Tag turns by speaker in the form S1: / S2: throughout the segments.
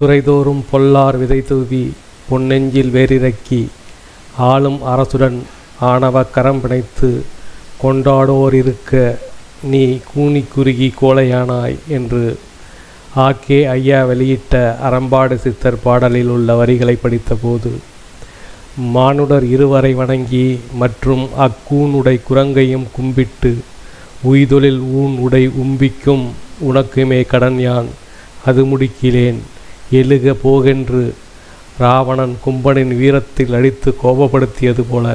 S1: துறைதோறும் பொல்லார் விதை தூவி பொன்னெஞ்சில் வேரிறக்கி ஆளும் அரசுடன் ஆணவ கரம் பிணைத்து கொண்டாடோர் இருக்க நீ கூனி குறுகி கோழையானாய் என்று ஆக்கே ஐயா வெளியிட்ட அறம்பாடு சித்தர் பாடலில் உள்ள வரிகளை படித்தபோது மானுடர் இருவரை வணங்கி மற்றும் அக்கூனுடை குரங்கையும் கும்பிட்டு உய்தொழில் ஊன் உடை உம்பிக்கும் உனக்குமே கடன் யான் அது முடிக்கிலேன். எழுக போகென்று ராவணன் கும்பனின் வீரத்தில் அடித்து கோபப்படுத்தியது போல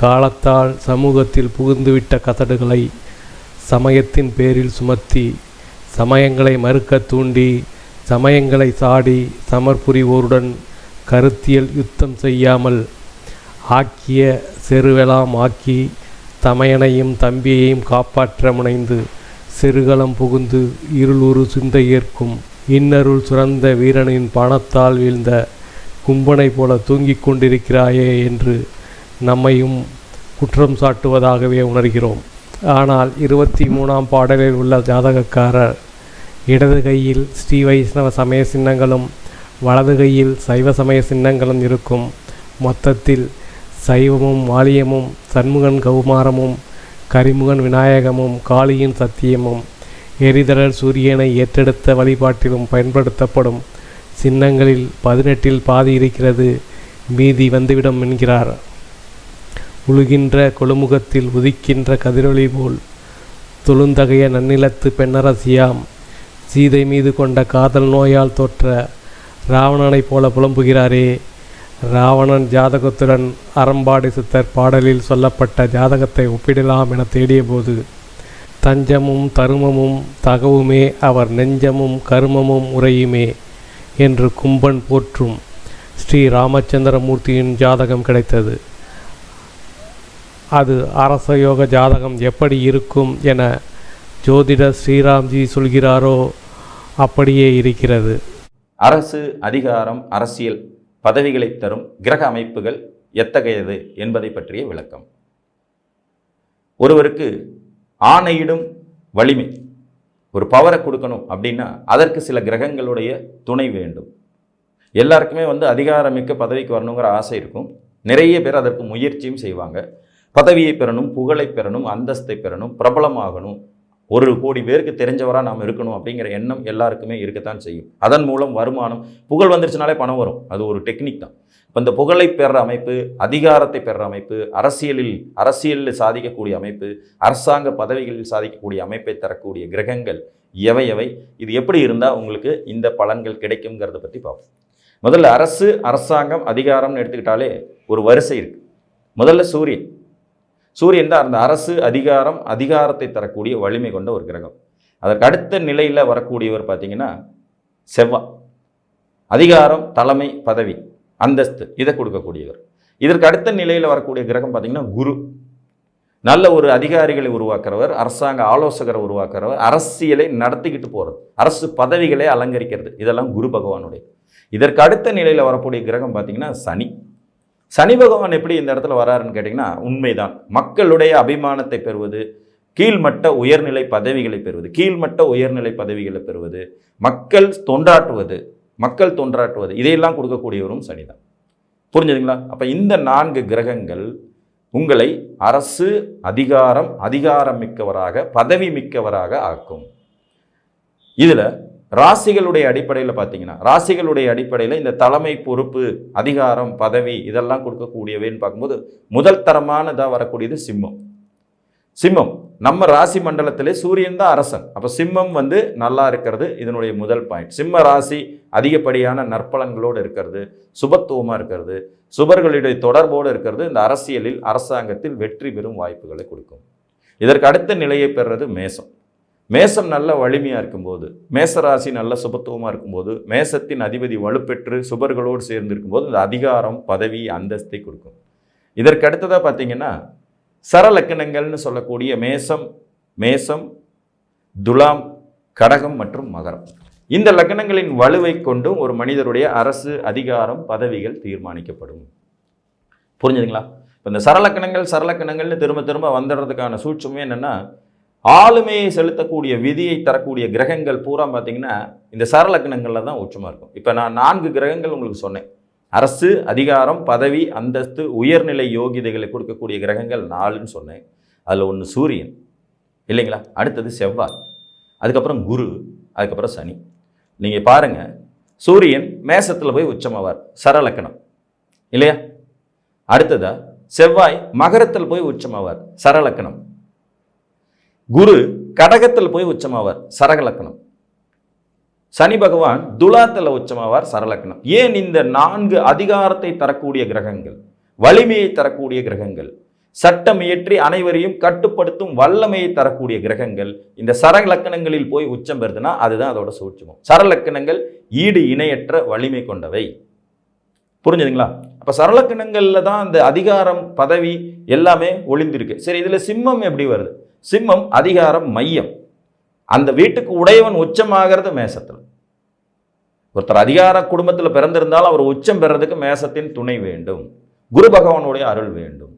S1: காலத்தால் சமூகத்தில் புகுந்துவிட்ட கசடுகளை சமயத்தின் பேரில் சுமத்தி சமயங்களை மறுக்கத் தூண்டி சமயங்களை சாடி சமர்புரிவோருடன் கருத்தியல் யுத்தம் செய்யாமல் ஆக்கிய செருவெலாம் ஆக்கி தமையனையும் தம்பியையும் காப்பாற்ற முனைந்து செருகலம் புகுந்து இருளுரு சிந்தை ஏற்கும் இன்னருள் சுரந்த வீரனின் பானத்தால் வீழ்ந்த கும்பனை போல தூங்கிக் கொண்டிருக்கிறாயே என்று நம்மையும் குற்றம் சாட்டுவதாகவே உணர்கிறோம். ஆனால் இருபத்தி மூணாம் பாடலில் உள்ள ஜாதகக்காரர் இடது கையில் ஸ்ரீ வைஷ்ணவ சமய சின்னங்களும் வலது கையில் சைவ சமய சின்னங்களும் இருக்கும். மொத்தத்தில் சைவமும் மாலியமும் சண்முகன் கௌமாரமும் கரிமுகன் விநாயகமும் காளியின் சத்தியமும் எரிதழல் சூரியனை ஏற்றெடுத்த வழிபாட்டிலும் பயன்படுத்தப்படும் சின்னங்களில் பதினெட்டில் பாதி இருக்கிறது மீதி வந்துவிடும் என்கிறார். உழுகின்ற கொழுமுகத்தில் உதிக்கின்ற கதிரொளி போல் தொழுந்தகைய நன்னிலத்து பெண்ணரசியாம் சீதை மீது கொண்ட காதல் நோயால் தோற்ற ராவணனைப் போல புலம்புகிறாரே. ராவணன் ஜாதகத்துடன் அறம்பாடி சித்தர் பாடலில் சொல்லப்பட்ட ஜாதகத்தை ஒப்பிடலாம் என தேடியபோது தஞ்சமும் தருமமும் தகவுமே அவர் நெஞ்சமும் கருமமும் உரையுமே என்று கும்பன் போற்றும் ஸ்ரீ ராமச்சந்திரமூர்த்தியின் ஜாதகம் கிடைத்தது. அது அரசயோக ஜாதகம் எப்படி இருக்கும் என ஜோதிடர் ஸ்ரீராம்ஜி சொல்கிறாரோ அப்படியே இருக்கிறது.
S2: அரசு அதிகாரம் அரசியல் பதவிகளை தரும் கிரக அமைப்புகள் எத்தகையது என்பதை பற்றிய விளக்கம். ஒருவருக்கு ஆணையிடும் வலிமை. ஒரு பவரை கொடுக்கணும் அப்படின்னா அதற்கு சில கிரகங்களுடைய துணை வேண்டும். எல்லாருக்குமே வந்து அதிகாரமிக்க பதவிக்கு வரணுங்கிற ஆசை இருக்கும். நிறைய பேர் அதற்கு முயற்சியும் செய்வாங்க. பதவியை பெறணும் புகழை பெறணும் அந்தஸ்தை பெறணும் பிரபலமாகணும். ஒரு கோடி பேருக்கு தெரிஞ்சவராக நாம் இருக்கணும் அப்படிங்கிற எண்ணம் எல்லாருக்குமே இருக்கத்தான் செய்யும். அதன் மூலம் வருமானம் புகழ் வந்துருச்சுனாலே பணம் வரும். அது ஒரு டெக்னிக் தான். இப்போ இந்த புகழை பெற அமைப்பு அதிகாரத்தை பெற அமைப்பு அரசியலில் அரசியலில் சாதிக்கக்கூடிய அமைப்பு அரசாங்க பதவிகளில் சாதிக்கக்கூடிய அமைப்பை தரக்கூடிய கிரகங்கள் எவை எவை? இது எப்படி இருந்தால் உங்களுக்கு இந்த பலன்கள் கிடைக்குங்கிறத பற்றி பார்ப்போம். முதல்ல அரசு அரசாங்கம் அதிகாரம்னு எடுத்துக்கிட்டாலே ஒரு வரிசை இருக்குது முதல்ல சூரியன். சூரியன் தான் அந்த அரசு அதிகாரம் அதிகாரத்தை தரக்கூடிய வலிமை கொண்ட ஒரு கிரகம். அதற்கு அடுத்த நிலையில் வரக்கூடியவர் பார்த்திங்கன்னா செவ்வாய். அதிகாரம் தலைமை பதவி. அந்தஸ்து இதை கொடுக்கக்கூடியவர். இதற்கு அடுத்த நிலையில் வரக்கூடிய கிரகம் பார்த்தீங்கன்னா குரு. நல்ல ஒரு அதிகாரிகளை உருவாக்குறவர் அரசாங்க ஆலோசகரை உருவாக்குறவர் அரசியலை நடத்திக்கிட்டு போகிறது அரசு பதவிகளை அலங்கரிக்கிறது இதெல்லாம் குரு பகவானுடைய. இதற்கு அடுத்த நிலையில் வரக்கூடிய கிரகம் பார்த்தீங்கன்னா சனி. சனி பகவான் எப்படி இந்த இடத்துல வராருன்னு கேட்டிங்கன்னா உண்மைதான். மக்களுடைய அபிமானத்தை பெறுவது கீழ்மட்ட உயர்நிலை பதவிகளை பெறுவது கீழ்மட்ட உயர்நிலை பதவிகளை பெறுவது மக்கள் தொண்டாற்றுவது மக்கள் தொண்டாற்றுவது. இதையெல்லாம் கொடுக்கக்கூடியவரும் சனிதான். புரிஞ்சுதுங்களா? அப்போ இந்த நான்கு கிரகங்கள் உங்களை அரசு அதிகாரம் அதிகாரம் மிக்கவராக பதவி மிக்கவராக ஆக்கும். இதில் ராசிகளுடைய அடிப்படையில் பார்த்தீங்கன்னா ராசிகளுடைய அடிப்படையில் இந்த தலைமை பொறுப்பு அதிகாரம் பதவி இதெல்லாம் கொடுக்கக்கூடியவைன்னு பார்க்கும்போது முதல் தரமானதாக வரக்கூடியது சிம்மம். சிம்மம். நம்ம ராசி மண்டலத்திலே சூரியன் தான் அரசன். அப்போ சிம்மம் வந்து நல்லா இருக்கிறது இதனுடைய முதல் பாயிண்ட் சிம்ம ராசி அதிகப்படியான நற்பலன்களோடு இருக்கிறது சுபத்துவமாக இருக்கிறது சுபர்களுடைய தொடர்போடு இருக்கிறது இந்த அரசியலில் அரசாங்கத்தில் வெற்றி பெறும் வாய்ப்புகளை கொடுக்கும். இதற்கு அடுத்த நிலையை பெறுறது மேசம். மேசம் நல்ல வலிமையாக இருக்கும்போது மேசராசி நல்ல சுபத்துவமாக இருக்கும்போது மேசத்தின் அதிபதி வலுப்பெற்று சுபர்களோடு சேர்ந்து இருக்கும்போது இந்த அதிகாரம் பதவி அந்தஸ்தை கொடுக்கும். இதற்கு அடுத்ததாக பார்த்தீங்கன்னா சரலக்கணங்கள்னு சொல்லக்கூடிய மேசம் மேசம் துலாம் கடகம் மற்றும் மகரம். இந்த லக்னங்களின் வலுவை கொண்டும் ஒரு மனிதருடைய அரசு அதிகாரம் பதவிகள் தீர்மானிக்கப்படும். புரிஞ்சுதுங்களா? இப்போ இந்த சரலக்கணங்கள் சரலக்கணங்கள்னு திரும்ப திரும்ப வந்துடுறதுக்கான சூட்சமே என்னென்னா ஆளுமையை செலுத்தக்கூடிய விதியை தரக்கூடிய கிரகங்கள் பூரா பார்த்தீங்கன்னா இந்த சரலக்கணங்களில் தான் உச்சமாக இருக்கும். இப்போ நான் நான்கு கிரகங்கள் உங்களுக்கு சொன்னேன். அரசு அதிகாரம் பதவி அந்தஸ்து உயர்நிலை யோகிதைகளை கொடுக்கக்கூடிய கிரகங்கள் நாலுன்னு சொன்னேன். அதில் ஒன்று சூரியன் இல்லைங்களா? அடுத்தது செவ்வாய் அதுக்கப்புறம் குரு அதுக்கப்புறம் சனி. நீங்கள் பாருங்கள் சூரியன் மேசத்தில் போய் உச்சமாவார் சரலக்கணம் இல்லையா? அடுத்ததா செவ்வாய் மகரத்தில் போய் உச்சமாவார் சரலக்கணம். குரு கடகத்தில் போய் உச்சமாவார் சரகலக்கணம். சனி பகவான் துலாத்தில் உச்சமாவார் சரலக்கணம் ஏன் இந்த நான்கு அதிகாரத்தை தரக்கூடிய கிரகங்கள் வலிமையை தரக்கூடிய கிரகங்கள் சட்டம் இயற்றி அனைவரையும் கட்டுப்படுத்தும் வல்லமையை தரக்கூடிய கிரகங்கள் இந்த சரலக்கணங்களில் போய் உச்சம் பெறுதுன்னா அதுதான் அதோட சூட்சமம். சரலக்கணங்கள் ஈடு இணையற்ற வலிமை கொண்டவை. புரிஞ்சுதுங்களா? அப்போ சரலக்கணங்களில் தான் அந்த அதிகாரம் பதவி எல்லாமே ஒளிந்திருக்கு. சரி இதில் சிம்மம் எப்படி வருது? சிம்மம் அதிகாரம் மையம். அந்த வீட்டுக்கு உடையவன் உச்சமாகிறது மேசத்தில். ஒருத்தர் அதிகார குடும்பத்தில் பிறந்திருந்தாலும் அவர் உச்சம் பெறதுக்கு மேசத்தின் துணை வேண்டும். குரு பகவானுடைய அருள் வேண்டும்.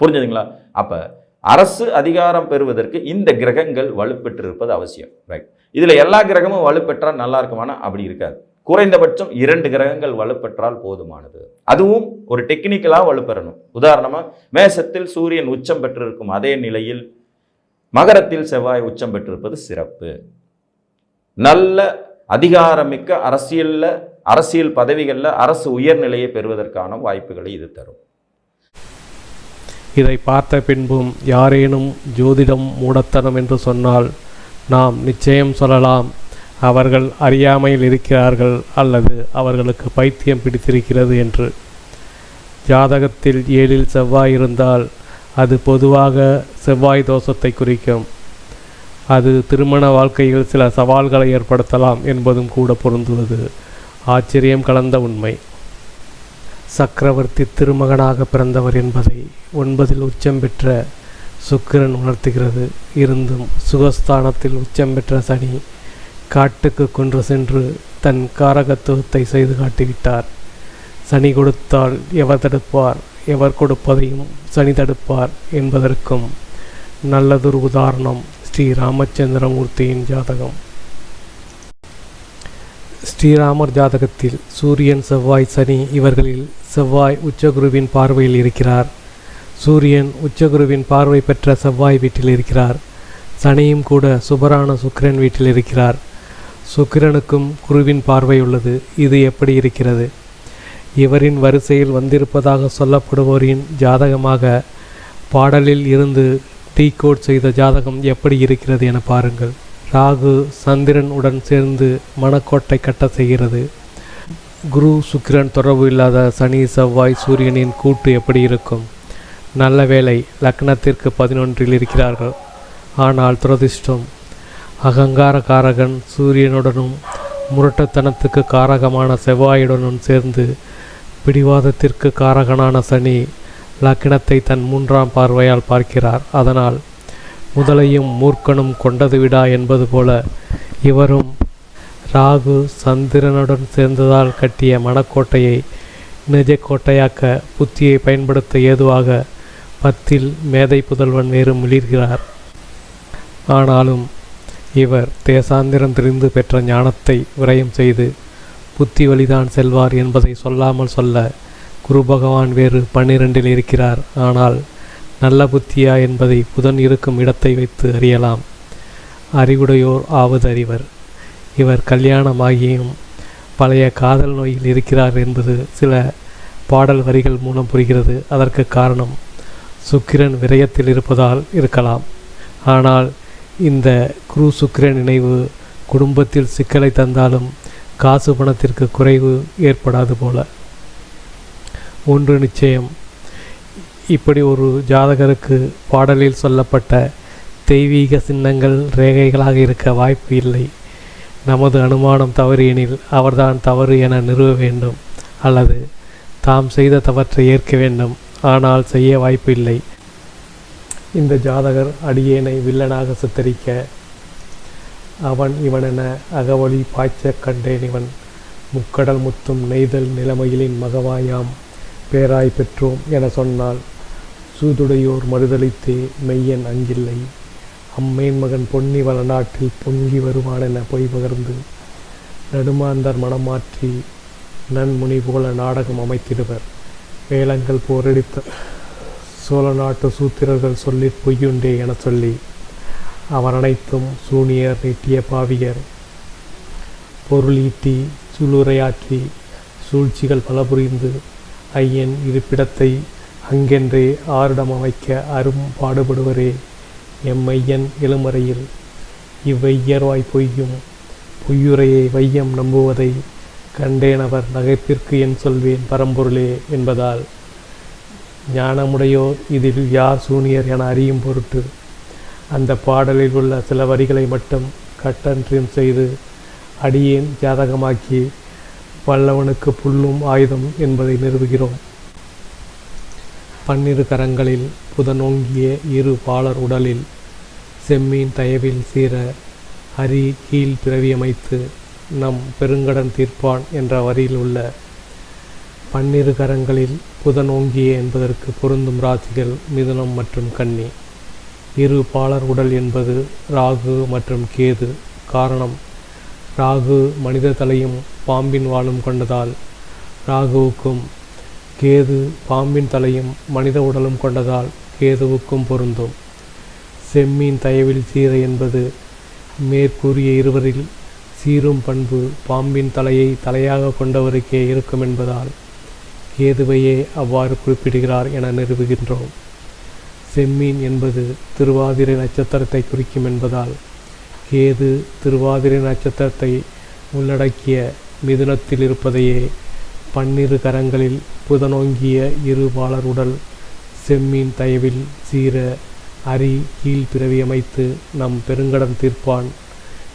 S2: புரிஞ்சுதுங்களா? அப்போ அரசு அதிகாரம் பெறுவதற்கு இந்த கிரகங்கள் வலுப்பெற்று இருப்பது அவசியம். ரைட் இதில் எல்லா கிரகமும் வலுப்பெற்றால் நல்லா இருக்குமானா? அப்படி இருக்காது. குறைந்தபட்சம் இரண்டு கிரகங்கள் வலுப்பெற்றால் போதுமானது. அதுவும் ஒரு டெக்னிக்கலாக வலுப்பெறணும். உதாரணமாக மேசத்தில் சூரியன் உச்சம் பெற்றிருக்கும் அதே நிலையில் மகரத்தில் செவ்வாய் உச்சம் பெற்றிருப்பது சிறப்பு. நல்ல அதிகாரமிக்க அரசியலில் அரசியல் பதவிகளில் அரசு உயர்நிலையை பெறுவதற்கான வாய்ப்புகளை இது தரும்.
S1: இதை பார்த்த பின்பும் யாரேனும் ஜோதிடம் மூடத்தனம் என்று சொன்னால் நாம் நிச்சயம் சொல்லலாம் அவர்கள் அறியாமையில் இருக்கிறார்கள் அல்லது அவர்களுக்கு பைத்தியம் பிடித்திருக்கிறது என்று. ஜாதகத்தில் ஏழில் செவ்வாய் இருந்தால் அது பொதுவாக செவ்வாய் தோஷத்தை குறிக்கும். அது திருமண வாழ்க்கையில் சில சவால்களை ஏற்படுத்தலாம் என்பதும் கூட பொருந்துவது. ஆச்சரியம் கலந்த உண்மை. சக்கரவர்த்தி திருமகனாக பிறந்தவர் என்பதை ஒன்பதில் உச்சம் பெற்ற சுக்கிரன் உணர்த்துகிறது. இருந்தும் சுகஸ்தானத்தில் உச்சம் பெற்ற சனி காட்டுக்கு கொன்று சென்று தன் காரகத்துவத்தை செய்து காட்டிவிட்டார். சனி கொடுத்தால் எவர் தடுப்பார் எவர் கொடுப்பதையும் சனி தடுப்பார் என்பதற்கும் நல்லதொரு உதாரணம் ஸ்ரீ ராமச்சந்திரமூர்த்தியின் ஜாதகம். ஸ்ரீராமர் ஜாதகத்தில் சூரியன் செவ்வாய் சனி இவர்களில் செவ்வாய் உச்சகுருவின் பார்வையில் இருக்கிறார். சூரியன் உச்சகுருவின் பார்வை பெற்ற செவ்வாய் வீட்டில் இருக்கிறார். சனியும் கூட சுபரான சுக்கிரன் வீட்டில் இருக்கிறார். சுக்கிரனுக்கும் குருவின் பார்வை உள்ளது. இது எப்படி இருக்கிறது? இவரின் வரிசையில் வந்திருப்பதாக சொல்லப்படுவோரின் ஜாதகமாக பாடலில் இருந்து டீ கோட் செய்த ஜாதகம் எப்படி இருக்கிறது என பாருங்கள். ராகு சந்திரன் உடன் சேர்ந்து மணக்கோட்டை கட்ட செய்கிறது. குரு சுக்கிரன் தொடர்பு இல்லாத சனி செவ்வாய் சூரியனின் கூட்டு எப்படி இருக்கும்? நல்ல வேளை லக்னத்திற்கு பதினொன்றில் இருக்கிறார்கள். ஆனால் துரதிர்ஷ்டம் அகங்கார காரகன் சூரியனுடனும் முரட்டத்தனத்துக்கு காரகமான செவ்வாயுடனும் சேர்ந்து பிடிவாதத்திற்கு காரகனான சனி லக்கினத்தை தன் மூன்றாம் பார்வையால் பார்க்கிறார். அதனால் முதலையும் மூர்க்கனும் கொண்டது விடா என்பது போல இவரும் ராகு சந்திரனுடன் சேர்ந்ததால் கட்டிய மணக்கோட்டையை நிஜக்கோட்டையாக்க புத்தியை பயன்படுத்த ஏதுவாக பத்தில் மேதை புதல்வன் வேறு மிளிர்கிறார். ஆனாலும் இவர் தேசாந்திரம் தெரிந்து பெற்ற ஞானத்தை விரயம் செய்து புத்தி வழிதான் செல்வார் என்பதை சொல்லாமல் சொல்ல குரு பகவான் வேறு பன்னிரெண்டில் இருக்கிறார். ஆனால் நல்ல புத்தியா என்பதை புதன் இருக்கும் இடத்தை வைத்து அறியலாம். அறிவுடையோர் ஆவது அறிவர் இவர் கல்யாணமாகியும் பழைய காதல் நோயில் இருக்கிறார் என்பது சில பாடல் வரிகள் மூலம் புரிகிறது. அதற்கு காரணம் சுக்கிரன் விரயத்தில் இருப்பதால் இருக்கலாம். ஆனால் இந்த குரு சுக்கிரன் நினைவு குடும்பத்தில் சிக்கலை தந்தாலும் காசு பணத்திற்கு குறைவு ஏற்படாது போல. ஒன்று நிச்சயம். இப்படி ஒரு ஜாதகருக்கு பாடலில் சொல்லப்பட்ட தெய்வீக சின்னங்கள் ரேகைகளாக இருக்க வாய்ப்பு இல்லை. நமது அனுமானம் தவறு எனில் அவர்தான் தவறு என நிறுவ வேண்டும். அல்லது தாம் செய்த தவற்றை ஏற்க வேண்டும். ஆனால் செய்ய வாய்ப்பு இல்லை. இந்த ஜாதகர் அடியேனை வில்லனாக சித்தரிக்க அவன் இவனென அகவழி பாய்ச்சக் கண்டேன் இவன். முக்கடல் முத்தும் நெய்தல் நிலைமையிலின் மகவாயாம். பேராய் பெற்றோம் என சொன்னால் சூதுடையோர் மறுதளித்தே மெய்யன் அங்கில்லை. அம்மேன் மகன் பொன்னி வளநாட்டில் பொங்கி வருவான் என பொய் பகர்ந்து நடுமாந்தர் மனம் மாற்றி நன்முனி போல நாடகம் அமைத்திடுவர். வேளங்கள் போரடித்த சோழ நாட்டு சூத்திரர்கள் சொல்லி பொய்யுண்டே என சொல்லி அவர் அனைத்தும் சூனியர் நீட்டிய பாவியர் பொருளீட்டி சுளுரையாற்றி சூழ்ச்சிகள் பல புரிந்து ஐயன் இருப்பிடத்தை அங்கென்றே ஆரிடம் அமைக்க அரும் பாடுபடுவரே எம் ஐயன் இளமறையில் இவ்வையர்வாய் பொய்யும் பொய்யுரையை வையம் நம்புவதை கண்டேனவர் நகைப்பிற்கு என் சொல்வேன் பரம்பொருளே என்பதால். ஞானமுடையோர் இதில் யார் சூனியர் என அறியும் பொருட்டு அந்த பாடலில் உள்ள சில வரிகளை மட்டும் கட்டன்றியும் செய்து அடியேன் ஜாதகமாக்கி வல்லவனுக்கு புல்லும் ஆயுதம் என்பதை நிறுவுகிறோம். பன்னிரு கரங்களில் புதனோங்கிய இரு பாலர் உடலில் செம்மீன் தயவில் சீர ஹரி கீழ் பிறவியமைத்து நம் பெருங்கடன் தீர்ப்பான் என்ற வரியில் உள்ள பன்னிரு கரங்களில் புதனோங்கிய என்பதற்கு பொருந்தும் ராசிகள் மிதுனம் மற்றும் கன்னி. இரு பாலர் உடல் என்பது ராகு மற்றும் கேது. காரணம் ராகு மனித தலையும் பாம்பின் வாழும் கொண்டதால். ராகுவுக்கும் கேது பாம்பின் தலையும் மனித உடலும் கொண்டதால் கேதுவுக்கும் பொருந்தும். செம்மீன் தயவில் சீர என்பது மேற்கூறிய இருவரில் சீரும் பண்பு பாம்பின் தலையை தலையாக கொண்டவருக்கே இருக்கும் என்பதால் கேதுவையே அவ்வாறு குறிப்பிடுகிறார் என நிறுவுகின்றோம் செம்மீன் என்பது திருவாதிரை நட்சத்திரத்தை குறிக்கும் என்பதால் கேது திருவாதிரை நட்சத்திரத்தை உள்ளடக்கிய மிதுனத்தில் இருப்பதையே பன்னிரு கரங்களில் புதனோங்கிய இரு பாலர் உடல் செம்மீன் தயவில் சீர அரி கீழ் பிறவி அமைத்து நம் பெருங்கடன் தீர்ப்பான்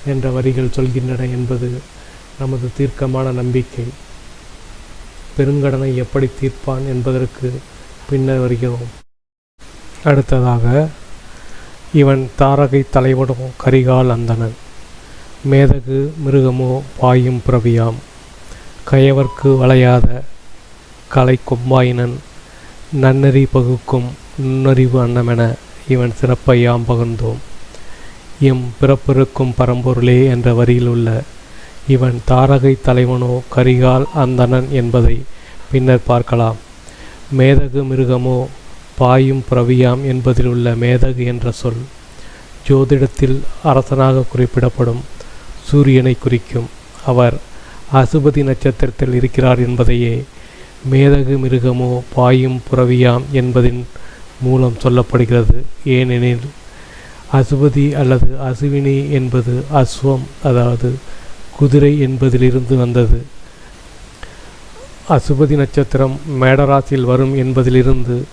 S1: என்ற வரிகள் சொல்கின்றன என்பது நமது தீர்க்கமான நம்பிக்கை. பெருங்கடனை எப்படி தீர்ப்பான் என்பதற்கு பின்னர் வருகிறோம். அடுத்ததாக இவன் தாரகை தலைவனோ கரிகால் அந்தணன். மேதகு மிருகமோ பாயும் பிரவியாம் கயவர்க்கு வளையாத கலை கொம்பாயினன். நன்னறி பகுக்கும் நுண்ணறிவு அன்னமென இவன் சிறப்பை யாம் பகிர்ந்தோம். எம் பிறப்பிருக்கும் பரம்பொருளே என்ற வரியில் உள்ள இவன் தாரகை தலைவனோ கரிகால் அந்தணன் என்பதை பின்னர் பார்க்கலாம். மேதகு மிருகமோ பாயும் பிரவியாம் என்பதில் உள்ள மேதகு என்ற சொல் ஜோதிடத்தில் அரசனாக குறிப்பிடப்படும். சூரியனை குறிக்கும். அவர் அசுபதி நட்சத்திரத்தில் இருக்கிறார் என்பதையே மேதகு மிருகமோ பாயும் புறவியாம் என்பதின் மூலம் சொல்லப்படுகிறது. ஏனெனில் அசுபதி அல்லது அசுவினி என்பது அஸ்வம் அதாவது குதிரை என்பதிலிருந்து வந்தது. அசுபதி நட்சத்திரம் மேடராசியில் வரும் என்பதிலிருந்து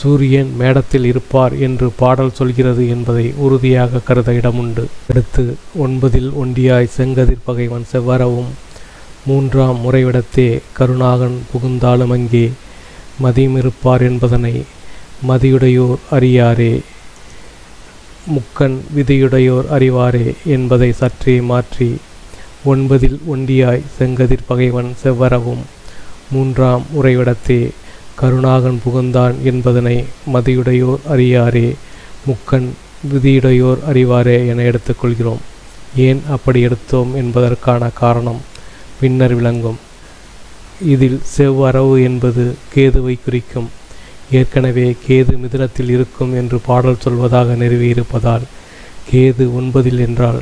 S1: சூரியன் மேடத்தில் இருப்பார் என்று பாடல் சொல்கிறது என்பதை உறுதியாக கருத இடமுண்டு. அடுத்து ஒன்பதில் ஒண்டியாய் செங்கதிர் பகைவன் செவ்வரவும் மூன்றாம் முறைவிடத்தே கருணாகன் புகுந்தாலும் அங்கே மதியமிருப்பார் என்பதனை மதியுடையோர் அறியாரே. முக்கன் விதியுடையோர் அறிவாரே என்பதை சற்றே மாற்றி ஒன்பதில் ஒண்டியாய் செங்கதிர் பகைவன் செவ்வரவும் மூன்றாம் உறைவிடத்தே கருணாகன் புகுந்தான் என்பதனை மதியுடையோர் அறியாரே. முக்கன் விதியுடையோர் அறிவாரே என எடுத்துக்கொள்கிறோம் ஏன் அப்படி எடுத்தோம் என்பதற்கான காரணம் பின்னர் விளங்கும். இதில் செவ்வரவு என்பது கேதுவை குறிக்கும். ஏற்கனவே கேது மிதுனத்தில் இருக்கும் என்று பாடல் சொல்வதாக நிறுவியிருப்பதால் கேது ஒன்பதில் என்றால்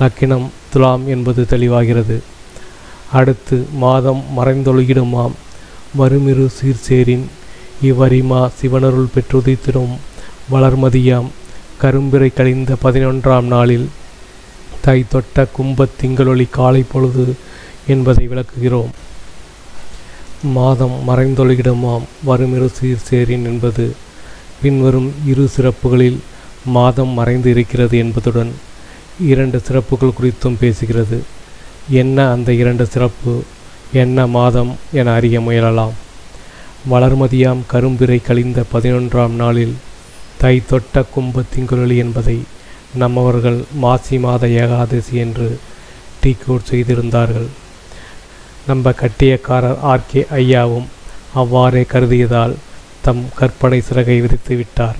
S1: லக்கினம் துலாம் என்பது தெளிவாகிறது. அடுத்து மாதம் மறைந்தொழுகிடுமாம். வருமிரு சீர்சேரின் இவ்வரிமா சிவனருள் பெற்றுதித்திடும் வளர்மதியாம். கரும்பிறை கழிந்த பதினொன்றாம் நாளில் தை தொட்ட கும்பத் திங்களொளி காலை பொழுது என்பதை விளக்குகிறோம். மாதம் மறைந்தொழுகிடமாம் வருமிரு சீர்சேரின் என்பது. பின்வரும் இரு சிறப்புகளில் மாதம் மறைந்து இருக்கிறது என்பதுடன் இரண்டு சிறப்புகள் குறித்தும் பேசுகிறது. என்ன அந்த இரண்டு சிறப்பு? என்ன மாதம் என அறிய முயலலாம். வளர்மதியாம் கரும்பிறை கழிந்த பதினொன்றாம் நாளில் தை தொட்ட கும்ப திங்குழலி என்பதை நம்மவர்கள் மாசி மாத ஏகாதசி என்று டீகோட் செய்திருந்தார்கள். நம்ம கட்டியக்காரர் ஆர்கே ஐயாவும் அவ்வாறே கருதியதால் தம் கற்பனை சிறகை விரித்து விட்டார்.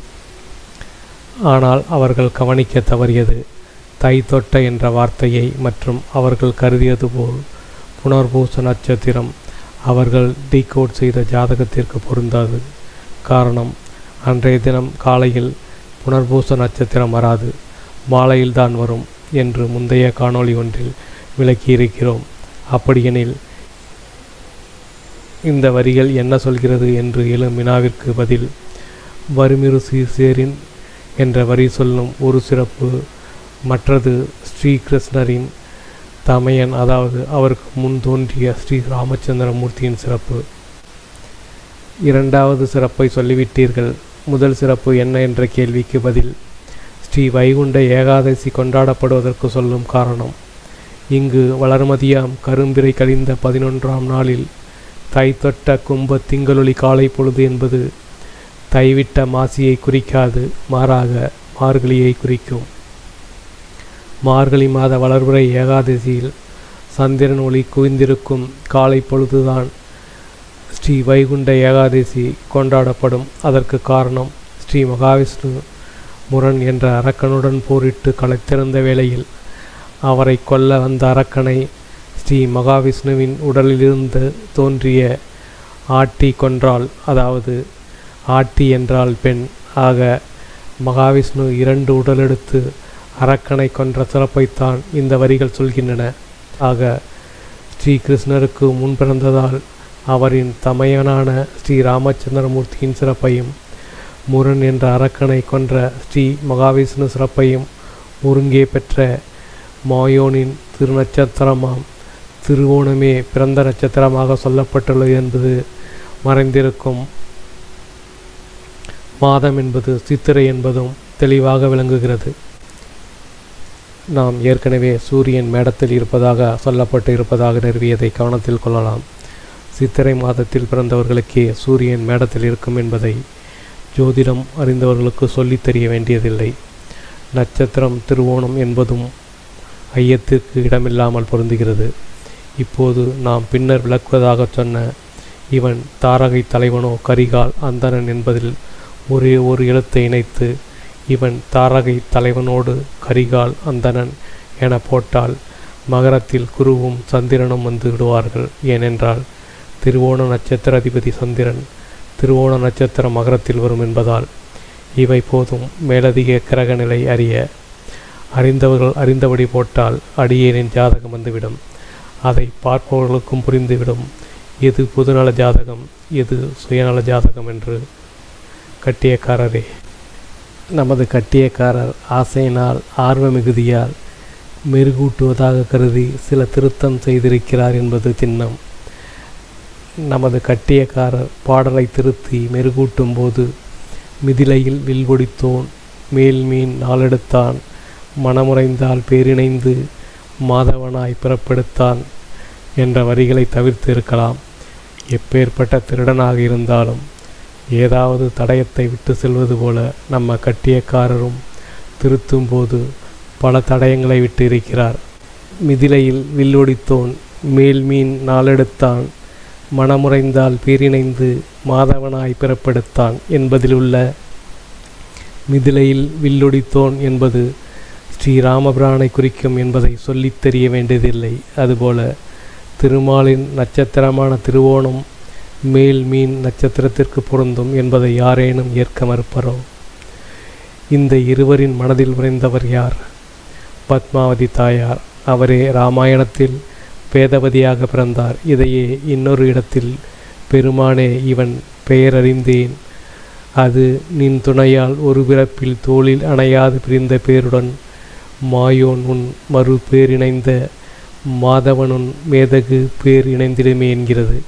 S1: ஆனால் அவர்கள் கவனிக்க தவறியது. தை தொட்ட என்ற வார்த்தையை மற்றும் அவர்கள் கருதியது போல் புனர்பூச நட்சத்திரம் அவர்கள் டீகோட் செய்த ஜாதகத்திற்கு பொருந்தாது. காரணம் அன்றைய தினம் காலையில் புனர்பூச நட்சத்திரம் வராது. மாலையில்தான் வரும் என்று முந்தைய காணொளி ஒன்றில் விளக்கியிருக்கிறோம். அப்படியெனில் இந்த வரிகள் என்ன சொல்கிறது என்று எழும் வினாவிற்கு பதில் வருமிரு சீசேரின் என்ற வரி சொல்லும் ஒரு சிறப்பு மற்றது ஸ்ரீகிருஷ்ணரின் தமையன் அதாவது அவருக்கு முன் தோன்றிய ஸ்ரீ ராமச்சந்திரமூர்த்தியின் சிறப்பு. இரண்டாவது சிறப்பை சொல்லிவிட்டீர்கள். முதல் சிறப்பு என்ன என்ற கேள்விக்கு பதில் ஸ்ரீ வைகுண்ட ஏகாதசி கொண்டாடப்படுவதற்கு சொல்லும் காரணம். இங்கு வளர்மதியாம் கரும்பிறை கழிந்த பதினொன்றாம் நாளில் தை தொட்ட கும்ப திங்களொளி காலை பொழுது என்பது தைவிட்ட மாசியை குறிக்காது மாறாக மார்கழியை குறிக்கும். மார்கழி மாத வளர்புறை ஏகாதசியில் சந்திரன் ஒளி குவிந்திருக்கும் காலை பொழுதுதான் ஸ்ரீ வைகுண்ட ஏகாதசி கொண்டாடப்படும். அதற்கு காரணம் ஸ்ரீ மகாவிஷ்ணு முரண் என்ற அரக்கனுடன் போரிட்டு களைத்திருந்த வேளையில் அவரை கொல்ல வந்த அரக்கனை ஸ்ரீ மகாவிஷ்ணுவின் உடலிலிருந்து தோன்றிய ஆட்டி கொன்றாள். அதாவது ஆட்டி என்றால் பெண். ஆக மகாவிஷ்ணு இரண்டு உடலெடுத்து அரக்கனை கொன்ற சிறப்பைத்தான் இந்த வரிகள் சொல்கின்றன. ஆக ஸ்ரீ கிருஷ்ணருக்கு முன் பிறந்ததால் அவரின் தமையனான ஸ்ரீ ராமச்சந்திரமூர்த்தியின் சிறப்பையும் முரண் என்ற அரக்கனை கொன்ற ஸ்ரீ மகாவிஷ்ணு சிறப்பையும் ஒருங்கே பெற்ற மாயோனின் திருநட்சத்திரமாம் திருவோணமே பிறந்த நட்சத்திரமாக சொல்லப்பட்டுள்ளது என்பது மறைந்திருக்கும். மாதம் என்பது சித்திரை என்பதும் தெளிவாக விளங்குகிறது. நாம் ஏற்கனவே சூரியன் மேடத்தில் இருப்பதாக சொல்லப்பட்டு இருப்பதாக நிறுவியதை கவனத்தில் கொள்ளலாம். சித்திரை மாதத்தில் பிறந்தவர்களுக்கே சூரியன் மேடத்தில் இருக்கும் என்பதை ஜோதிடம் அறிந்தவர்களுக்கு சொல்லித் தெரிய வேண்டியதில்லை. நட்சத்திரம் திருவோணம் என்பதும் ஐயத்திற்கு இடமில்லாமல் பொருந்துகிறது. இப்போது நாம் பின்னர் விளக்குவதாக சொன்ன இவன் தாரகை தலைவனோ கரிகால் அந்தணன் என்பதில் ஒரே ஒரு எழுத்தை இணைத்து இவன் தாரகை தலைவனோடு கரிகால் அந்தணன் என போட்டால் மகரத்தில் குருவும் சந்திரனும் வந்து விடுவார்கள். ஏனென்றால் திருவோண நட்சத்திர அதிபதி சந்திரன் திருவோண நட்சத்திரம் மகரத்தில் வரும் என்பதால் இவை போதும். மேலதிக கிரக நிலை அறிய அறிந்தவர்கள் அறிந்தபடி போட்டால் அடியேனின் ஜாதகம் வந்துவிடும். அதை பார்ப்பவர்களுக்கும் புரிந்துவிடும். எது பொதுநல ஜாதகம் எது சுயநல ஜாதகம் என்று. கட்டியக்காரரே. நமது கட்டியக்காரர் ஆசையினால் ஆர்வ மிகுதியால் மெருகூட்டுவதாக கருதி சில திருத்தம் செய்திருக்கிறார் என்பது சின்னம். நமது கட்டியக்காரர் பாடலை திருத்தி மெருகூட்டும் போது மிதிலையில் வில்வொடித்தோன் மேல்மீன் நாளெடுத்தான் மனமுறைந்தால் பேரிணைந்து மாதவனாய் பிறப்பெடுத்தான் என்ற வரிகளை தவிர்த்து இருக்கலாம் எப்பேற்பட்ட திருடனாக இருந்தாலும் ஏதாவது தடயத்தை விட்டு செல்வது போல நம்ம கட்டியக்காரரும் திருத்தும் போது பல தடயங்களை விட்டு இருக்கிறார். மிதிலையில் வில்லொடித்தோன் மேல்மீன் நாளெடுத்தான். மனமுறைந்தால் பேரிணைந்து மாதவனாய் பிறப்பெடுத்தான் என்பதிலுள்ள மிதிலையில் வில்லொடித்தோன் என்பது ஸ்ரீராமபிரானை குறிக்கும் என்பதை சொல்லித் தெரிய வேண்டியதில்லை. அதுபோல திருமாலின் நட்சத்திரமான திருவோணம் மேல் மீன் நட்சத்திரத்திற்கு பொருந்தும் என்பதை யாரேனும் ஏற்க மறுப்பரோ? இந்த இருவரின் மனதில் உறைந்தவர் யார்? பத்மாவதி தாயார். அவரே ராமாயணத்தில் பேதவதியாக பிறந்தார். இதையே இன்னொரு இடத்தில் பெருமானே இவன் பெயரறிந்தேன். அது நின் துணையால் ஒரு பிறப்பில் தோளில் அணையாது பிரிந்த பேருடன் மாயோன் உன் மறு பேரிணைந்த மாதவனுன் மேதகு பேர் இணைந்திடுமே என்கிறது.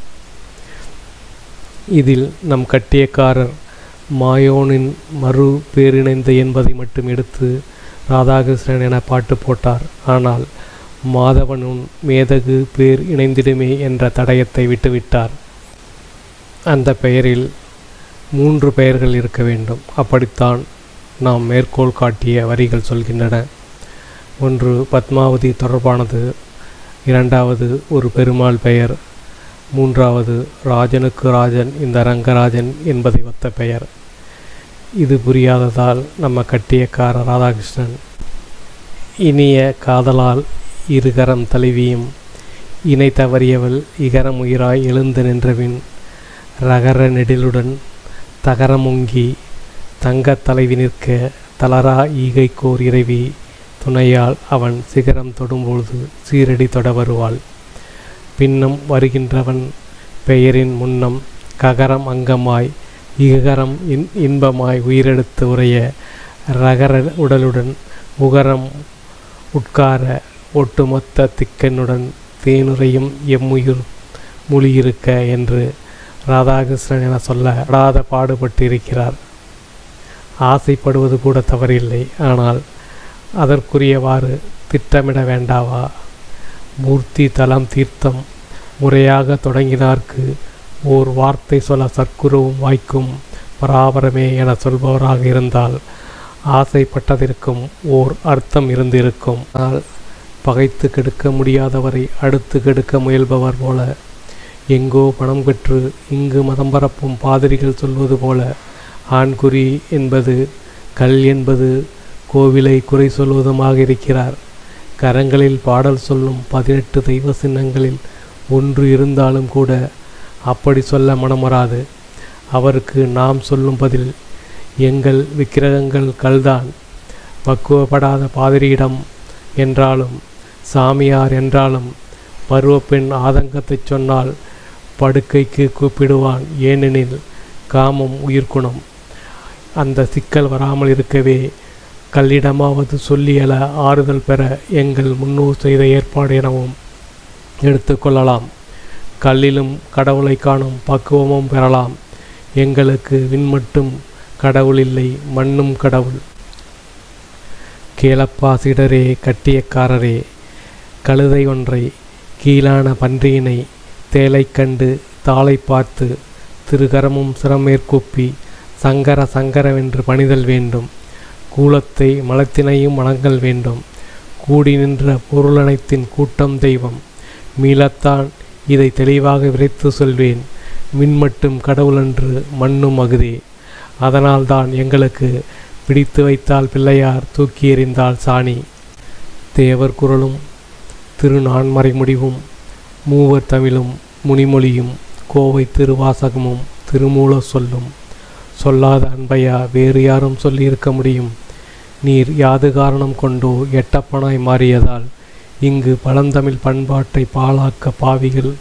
S1: இதில் நம் கட்டியக்காரர் மாயோனின் மறு பேரிணைந்த என்பதை மட்டும் எடுத்து ராதாகிருஷ்ணன் என பாட்டு போட்டார். ஆனால் மாதவனுன் மேதகு பேர் இணைந்திடுமே என்ற தடயத்தை விட்டுவிட்டார். அந்த பெயரில் மூன்று பெயர்கள் இருக்க வேண்டும். அப்படித்தான் நாம் மேற்கோள் காட்டிய வரிகள் சொல்கின்றன. ஒன்று பத்மாவதி தொடர்பானது இரண்டாவது ஒரு பெருமாள் பெயர் மூன்றாவது ராஜனுக்கு ராஜன் இந்த ரங்கராஜன் என்பதை ஒத்த பெயர். இது புரியாததால் நம்ம கட்டியக்கார ராதாகிருஷ்ணன். இனிய காதலால் இருகரம் தழுவியும் இணை தவறியவள் இகரம் உயிராய் எழுந்து நின்றவின் ரகர நெடிலுடன் தகரமுங்கி தங்கத் தலைவி நிற்க தளரா ஈகைக்கோர் இறைவி துணையால் அவன் சிகரம் தொடும்பொழுது சீரடி தொட வருவாள். பின்னம் வருகின்றவன் பெயரின் முன்னம் ககரம் அங்கமாய் இகரம் இன் இன்பமாய் உயிரெடுத்து உரைய ரகர உடலுடன் உகரம் உட்கார ஒட்டுமொத்த திக்கனுடன் தேனுரையும் எம்முயிர் மொழியிருக்க என்று ராதாகிருஷ்ணன் என சொல்ல அடாத பாடுபட்டு இருக்கிறார் ஆசைப்படுவது கூட தவறில்லை. ஆனால் அதற்குரியவாறு திட்டமிட வேண்டாவா? மூர்த்தி தலம் தீர்த்தம் முறையாக தொடங்கினார்க்கு. ஓர் வார்த்தை சொல்ல சற்குருவும் வாய்க்கும் பராபரமே என சொல்பவராக இருந்தால் ஆசைப்பட்டதற்கும் ஓர் அர்த்தம் இருந்திருக்கும். ஆனால் பகைத்து கெடுக்க முடியாதவரை அடுத்து கெடுக்க முயல்பவர் போல எங்கோ பணம் பெற்று இங்கு மதம் பரப்பும் பாதிரிகள் சொல்வது போல ஆண்குறி என்பது கல் என்பது கோவிலை குறை சொல்வதுமாக இருக்கிறார். கரங்களில் பாடல் சொல்லும் பதினெட்டு தெய்வ சின்னங்களில் ஒன்று இருந்தாலும் கூட அப்படி சொல்ல மனம் வராது. அவருக்கு நாம் சொல்லும் பதில் எங்கள் விக்கிரகங்கள் கல்தான் பக்குவப்படாத பாதிரியிடம் என்றாலும் சாமியார் என்றாலும் பருவப்பெண் ஆதங்கத்தைச் சொன்னால் படுக்கைக்கு கூப்பிடுவான் ஏனெனில் காமம் உயிர்க்குணம். அந்த சிக்கல் வராமல் இருக்கவே கல்லிடமாவது சொல்லியல ஆறுதல் பெற எங்கள் முன்னோர் செய்த ஏற்பாடு எனவும் எடுத்துக்கொள்ளலாம் கல்லிலும் கடவுளை காணும் பக்குவமும் பெறலாம். எங்களுக்கு விண்மட்டும் கடவுள் இல்லை மண்ணும் கடவுள். கேளப்பாசிடரே கட்டியக்காரரே கழுதை ஒன்றை கீழான பன்றியினை தேலை கண்டு தாளை பார்த்து திருகரமும் சிரமேற்கூப்பி சங்கர சங்கரவென்று பணிதல் வேண்டும். கூலத்தை மலத்தினையும் வணங்கல் வேண்டும். கூடி நின்ற பொருளனைத்தின் கூட்டம் தெய்வம். மீளத்தான் இதை தெளிவாக விரைத்து சொல்வேன். மின்மட்டும் கடவுளன்று மண்ணும் அகுதே அதனால்தான் எங்களுக்கு பிடித்து வைத்தால் பிள்ளையார் தூக்கி எறிந்தால் சாணி. தேவர் குரலும் திருநான்மறை முடிவும் மூவர் தமிழும் முனிமொழியும் கோவை திருவாசகமும் திருமூல சொல்லும். சொல்லாத அன்பையா வேறு யாரும் சொல்லியிருக்க முடியும். நீர் யாது காரணம் கொண்டோ எட்டப்பனாய் மாறியதால் இங்கு பழந்தமிழ் பண்பாட்டை பாழாக்க பாவிகள்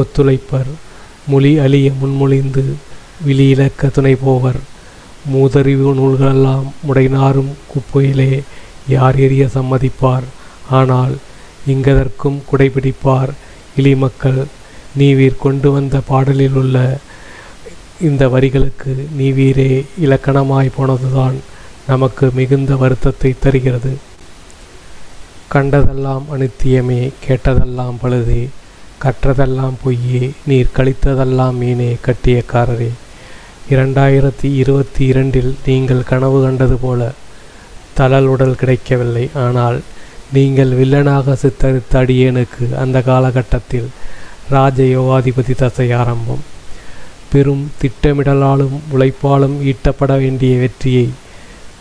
S1: ஒத்துழைப்பர். மொழி அழிய முன்மொழிந்து விழியிழக்க துணை போவர் மூதறிவு நூல்களெல்லாம் முடைநாரும் குப்பையிலே யார் எரிய சம்மதிப்பார். ஆனால் இங்கதற்கும் குடைபிடிப்பார் இழிமக்கள். நீவீர் கொண்டு வந்த பாடலில் உள்ள இந்த வரிகளுக்கு நீவீரே இலக்கணமாய் போனதுதான். நமக்கு மிகுந்த வருத்தத்தை தருகிறது. கண்டதெல்லாம் அனித்தியமே கேட்டதெல்லாம் பழுதே கற்றதெல்லாம் பொய்யே நீர் கழித்ததெல்லாம் மீனே கட்டியக்காரரே. இரண்டாயிரத்தி இருபத்தி இரண்டில் நீங்கள் கனவு கண்டது போல தளல் உடல் கிடைக்கவில்லை. ஆனால் நீங்கள் வில்லனாக சித்தரித்த அடியேனுக்கு அந்த காலகட்டத்தில் ராஜயோகாதிபதி தசை ஆரம்பம். பெரும் திட்டமிடலாலும் உழைப்பாலும் ஈட்டப்பட வேண்டிய வெற்றியை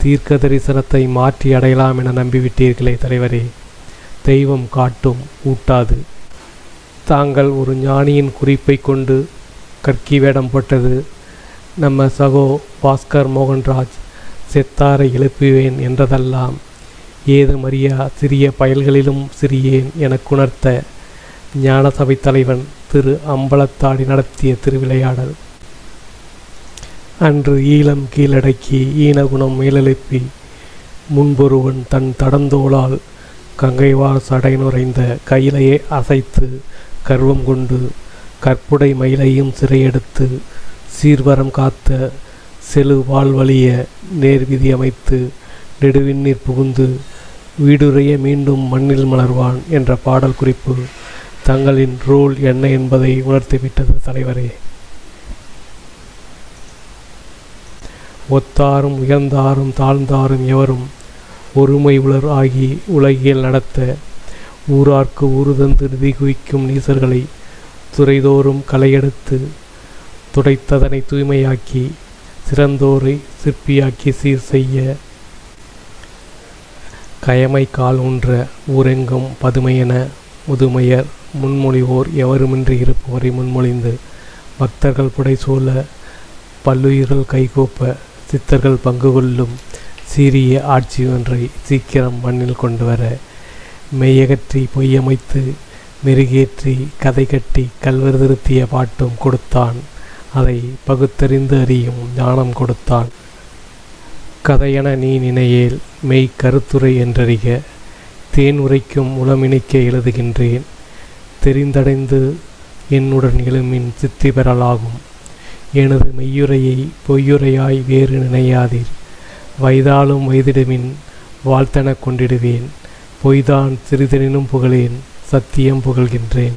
S1: தீர்க்க தரிசனத்தை மாற்றி அடையலாம் என நம்பிவிட்டீர்களே தலைவரே. தெய்வம் காட்டும் ஊட்டாது. தாங்கள் ஒரு ஞானியின் குறிப்பை கொண்டு கற்கி வேடம் போட்டது நம்ம சகோ பாஸ்கர் மோகன்ராஜ் செத்தாரை எழுப்புவேன் என்றதெல்லாம் ஏதுமறியா சிறிய பயல்களிலும் சிறியேன் எனக்குணர்த்த ஞானசபை தலைவன் திரு அம்பலத்தாடி நடத்திய திருவிளையாடல். அன்று ஈழம் கீழடக்கி ஈனகுணம் மேலெழுப்பி முன்பொருவன் தன் தடந்தோளால் கங்கைவார் சடை நுரைந்த கையிலையே அசைத்து கர்வம் கொண்டு கற்புடை மயிலையும் சிறையெடுத்து சீர்வரம் காத்த செழு வாழ்வழிய நேர்விதி அமைத்து நெடுவிண்ணீர் புகுந்து வீடுரைய மீண்டும் மண்ணில் மலர்வான் என்ற பாடல் குறிப்பு தங்களின் ரோல் என்ன என்பதை உணர்த்திவிட்டது தலைவரே. ஒத்தாரும் உயர்ந்தாரும் தாழ்ந்தாரும் எவரும் ஒருமை உலர் ஆகி உலகியல் நடத்த ஊரார்க்கு ஊறுதந்து நிதி குவிக்கும் நீசர்களை துறைதோறும் களையெடுத்து துடைத்ததனை தூய்மையாக்கி சிறந்தோரை சிற்பியாக்கி சீர் செய்ய கயமை கால் ஊன்ற ஊரெங்கும் பதுமையென முதுமையர் முன்மொழிவோர் எவருமின்றி இருப்பவரை முன்மொழிந்து பக்தர்கள் புடைசூழ பல்லுயிர்கள் கைகூப்ப சித்தர்கள் பங்கு கொள்ளும் சீரிய ஆட்சி ஒன்றை சீக்கிரம் மண்ணில் கொண்டு வர மெய்யகற்றி பொய்யமைத்து மெருகேற்றி கதை கட்டி கல்வர் திருத்திய பாட்டும் கொடுத்தான். அதை பகுத்தறிந்து அறியும் ஞானம் கொடுத்தான். கதையென நீ நினையேல் மெய் கருத்துரை என்றறிக. தேன் உரைக்கும் உளமினிக்க எழுதுகின்றேன். தெரிந்தடைந்து என்னுடன் எழுமின் சித்தி பெறலாகும். எனது மெய்யுரையை பொய்யுரையாய் வேறு நினையாதீர். வயதாலும் வயதிடுமின் வாழ்த்தெனக் கொண்டிடுவேன். பொய்தான் சிறிதெனினும் புகழேன் சத்தியம் புகழ்கின்றேன்.